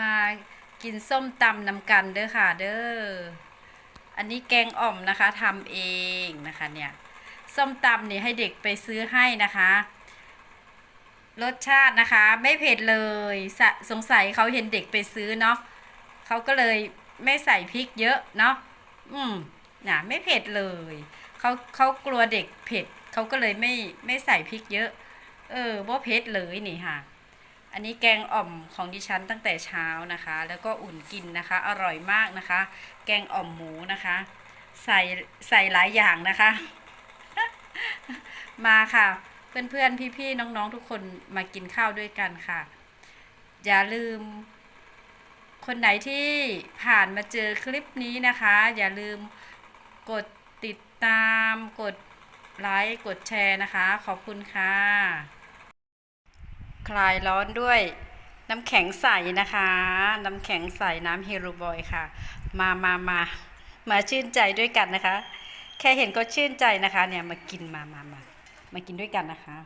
มากินส้มตำนำกันเด้อค่ะเด้อ อันนี้แกงอ่อมนะคะทำเองนะคะเนี่ย ส้มตำนี่ให้เด็กไปซื้อให้นะคะ รสชาตินะคะ ไม่เผ็ดเลยสสงสัยเขาเห็นเด็กไปซื้อเนาะเขาก็เลยไม่ใส่พริกเยอะเนาะ อืมน่ะไม่เผ็ดเลยเขาเขากลัวเด็กเผ็ดเขาก็เลยไม่ไม่ใส่พริกเยอะ เออว่าเผ็ดเลยนี่ค่ะ อันนี้แกงอ่อมของดิฉันตั้งแต่เช้านะคะ แล้วก็อุ่นกินนะคะ อร่อยมากนะคะ แกงอ่อมหมูนะคะ ใส่ใส่หลายอย่างนะคะ มาค่ะ เพื่อนๆ พี่ๆ น้องๆ ทุกคนมากินข้าวด้วยกันค่ะ อย่าลืม คนไหนที่ผ่านมาเจอคลิปนี้นะคะ อย่าลืมกดติดตาม กดไลค์ กดแชร์นะคะ ขอบคุณค่ะ คลายร้อนด้วยน้ำแข็งใสนะคะ น้ำแข็งใสน้ำเฮโรบอยค่ะ มามามามาชื่นใจด้วยกันนะคะ แค่เห็นก็ชื่นใจนะคะ เนี่ยมากินมามามามากินด้วยกันนะคะ